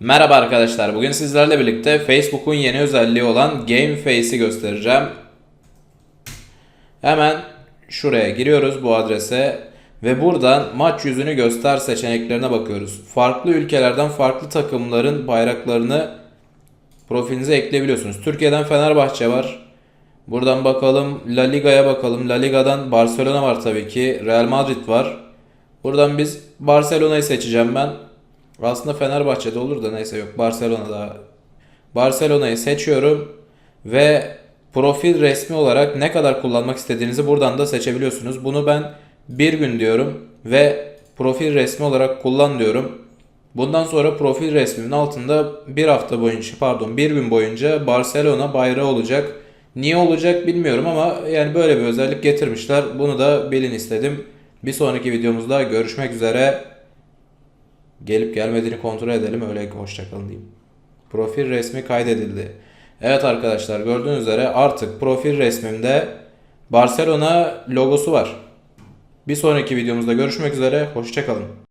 Merhaba arkadaşlar. Bugün sizlerle birlikte Facebook'un yeni özelliği olan Game Face'i göstereceğim. Hemen şuraya giriyoruz bu adrese ve buradan maç yüzünü göster seçeneklerine bakıyoruz. Farklı ülkelerden farklı takımların bayraklarını profilinize ekleyebiliyorsunuz. Türkiye'den Fenerbahçe var. Buradan bakalım La Liga'ya bakalım. La Liga'dan Barcelona var tabii ki. Real Madrid var. Buradan biz Barcelona'yı seçeceğim ben. Aslında Fenerbahçe'de olur da neyse yok. Barcelona'da. Barcelona'yı seçiyorum ve profil resmi olarak ne kadar kullanmak istediğinizi buradan da seçebiliyorsunuz. Bunu ben bir gün diyorum ve profil resmi olarak kullan diyorum. Bundan sonra profil resmimin altında bir hafta boyunca pardon bir gün boyunca Barcelona bayrağı olacak. Niye olacak bilmiyorum ama yani böyle bir özellik getirmişler. Bunu da bilin istedim. Bir sonraki videomuzda görüşmek üzere. Gelip gelmediğini kontrol edelim öyle hoşçakalın diyeyim. Profil resmi kaydedildi. Evet arkadaşlar gördüğünüz üzere artık profil resmimde Barcelona logosu var. Bir sonraki videomuzda görüşmek üzere hoşçakalın.